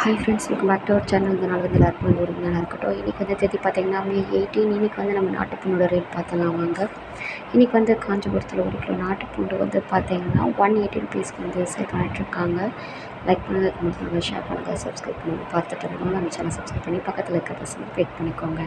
Hi friends welcome back to our channel இந்த நாள் வந்து எல்லாருக்கும் வந்து ஒரு நாளாக இருக்கட்டும். இன்றைக்கி வந்து தேதி பார்த்தீங்கன்னா மே எயிட்டீன் இன்றைக்கி வந்து நம்ம நாட்டுப்பூண்டோட ரேட் பார்த்தலாம் வாங்க. இன்றைக்கி வந்து காஞ்சிபுரத்தில் ஒரு கிலோ நாட்டுப்பூண்டு வந்து பார்த்தீங்கன்னா ஒன் எயிட்டி ருபீஸ்க்கு வந்து சேல் பண்ணிட்டுருக்காங்க லைக் பண்ணுங்கள் கமெண்ட் பண்ணுங்கள் ஷேர் பண்ணுங்கள் சப்ஸ்கிரைப் பண்ணுங்கள் பார்த்துட்டு இருக்கவங்க நம்ம சேனல் சப்ஸ்கிரைப் பண்ணி பக்கத்தில் இருக்க பசங்க பேக் பண்ணிக்கோங்க.